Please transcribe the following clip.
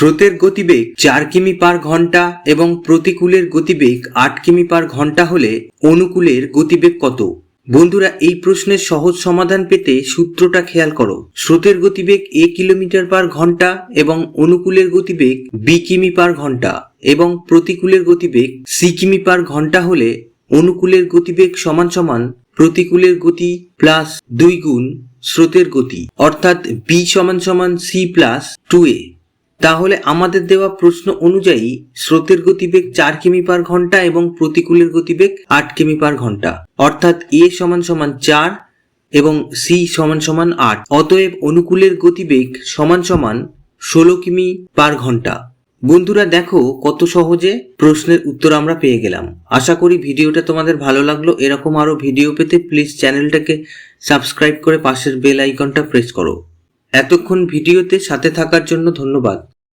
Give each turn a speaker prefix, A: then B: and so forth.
A: স্রোতের গতিবেগ চার কিমি পার ঘণ্টা এবং প্রতিকূলের গতিবেগ আট কিমি পার ঘণ্টা হলে অনুকূলের গতিবেগ কত? বন্ধুরা, এই প্রশ্নের সহজ সমাধান পেতে সূত্রটা খেয়াল করো। স্রোতের গতিবেগ এ কিলোমিটার পার ঘণ্টা এবং অনুকূলের গতিবেগ বি কিমি পার ঘণ্টা এবং প্রতিকূলের গতিবেগ সি কিমি পার ঘণ্টা হলে অনুকূলের গতিবেগ সমান সমান প্রতিকূলের গতি প্লাস দুই গুণ স্রোতের গতি, অর্থাৎ বি সমান সমান সি প্লাস টু এ। তাহলে আমাদের দেওয়া প্রশ্ন অনুযায়ী স্রোতের গতিবেগ চার কিমি পার ঘণ্টা এবং প্রতিকূলের গতিবেগ আট কিমি পার ঘণ্টা। অর্থাৎ এ সমান সমান চার এবং সি সমান সমান আট। অতএব অনুকূলের গতিবেগ সমান সমান ষোলো কিমি পার ঘণ্টা। বন্ধুরা দেখো কত সহজে প্রশ্নের উত্তর আমরা পেয়ে গেলাম। আশা করি ভিডিওটা তোমাদের ভালো লাগল। এরকম আরও ভিডিও পেতে প্লিজ চ্যানেলটাকে সাবস্ক্রাইব করে পাশের বেল আইকনটা প্রেস করো। এতক্ষণ ভিডিওতে সাথে থাকার জন্য ধন্যবাদ।